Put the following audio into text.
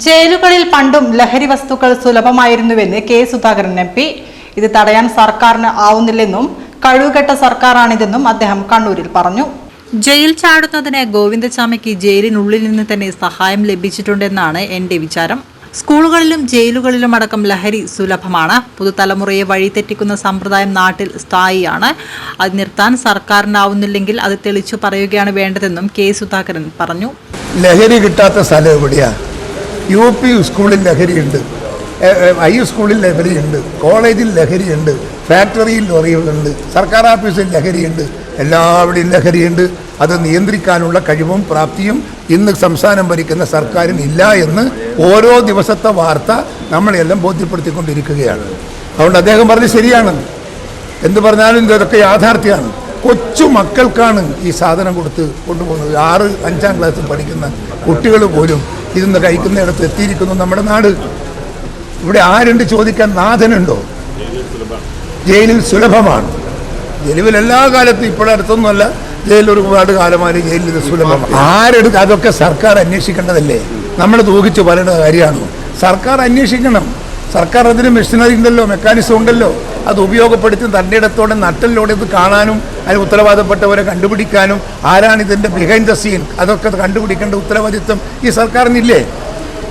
ജയിലുകളിൽ പണ്ടും ലഹരി വസ്തുക്കൾ സുലഭമായിരുന്നുവെന്ന് കെ സുധാകരൻ എം പി. ഇത് തടയാൻ സർക്കാരിന് ആവുന്നില്ലെന്നും കഴിവുകെട്ട സർക്കാരാണിതെന്നും അദ്ദേഹം കണ്ണൂരിൽ പറഞ്ഞു. ജയിൽ ചാടുന്നതിന് ഗോവിന്ദസ്വാമിക്ക് ജയിലിനുള്ളിൽ നിന്ന് തന്നെ സഹായം ലഭിച്ചിട്ടുണ്ടെന്നാണ് എന്റെ വിചാരം. സ്കൂളുകളിലും ജയിലുകളിലും അടക്കം ലഹരി സുലഭമാണ്. പുതുതലമുറയെ വഴിതെറ്റിക്കുന്ന സമ്പ്രദായം നാട്ടിൽ സ്ഥായിയാണ്. അത് നിർത്താൻ സർക്കാരിനാവുന്നില്ലെങ്കിൽ അത് തെളിച്ചു പറയുകയാണ് വേണ്ടതെന്നും കെ സുധാകരൻ പറഞ്ഞു. ലഹരി കിട്ടാത്ത സ്ഥലം എവിടെയാ? യു പി സ്കൂളിൽ ലഹരിയുണ്ട്. ഐ സ്കൂളിൽ ലഹരിയുണ്ട്. കോളേജിൽ ലഹരിയുണ്ട്. ഫാക്ടറിയിൽ ലഹരിയുണ്ട്. സർക്കാർ ഓഫീസിൽ ലഹരിയുണ്ട്. എല്ലാവിടെയും ലഹരിയുണ്ട്. അത് നിയന്ത്രിക്കാനുള്ള കഴിവും പ്രാപ്തിയും ഇന്ന് സംസ്ഥാനം ഭരിക്കുന്ന സർക്കാരിന് ഇല്ല എന്ന് ഓരോ ദിവസത്തെ വാർത്ത നമ്മളെല്ലാം ബോധ്യപ്പെടുത്തിക്കൊണ്ടിരിക്കുകയാണ്. അതുകൊണ്ട് അദ്ദേഹം പറഞ്ഞത് ശരിയാണ്. എന്ത് പറഞ്ഞാലും ഇതൊക്കെ യാഥാർത്ഥ്യമാണ്. കൊച്ചു മക്കൾക്കാണ് ഈ സാധനം കൊടുത്ത് കൊണ്ടുപോകുന്നത്. ആറ് അഞ്ചാം ക്ലാസ്സിൽ പഠിക്കുന്ന കുട്ടികൾ പോലും ഇതൊന്ന് കഴിക്കുന്നിടത്ത് എത്തിയിരിക്കുന്നു നമ്മുടെ നാട്. ഇവിടെ ആരുണ്ട് ചോദിക്കാൻ നാഥനുണ്ടോ? ജയിലിൽ സുലഭമാണ്. ജയിലിൽ എല്ലാ കാലത്തും ഇപ്പോഴടുത്തൊന്നുമല്ല ജയിലിൽ ഒരുപാട് കാലമായി ജയിലിൽ ഇത് സുലഭമാണ്. ആരെടുത്ത് അതൊക്കെ സർക്കാർ അന്വേഷിക്കേണ്ടതല്ലേ? നമ്മൾ തൂക്കിച്ച് പറയേണ്ട കാര്യമാണോ. സർക്കാർ അന്വേഷിക്കണം. സർക്കാർ അതിന് മെഷീനറി ഉണ്ടല്ലോ മെക്കാനിസം ഉണ്ടല്ലോ അത് ഉപയോഗപ്പെടുത്തി തന്റെ ഇടത്തോടെ നട്ടലിലൂടെ ഇത് കാണാനും അതിന് ഉത്തരവാദപ്പെട്ടവരെ കണ്ടുപിടിക്കാനും ആരാണ് ഇതിന്റെ ബിഹൈൻഡ് ദ സീൻ അതൊക്കെ കണ്ടുപിടിക്കേണ്ട ഉത്തരവാദിത്വം ഈ സർക്കാരിനില്ലേ?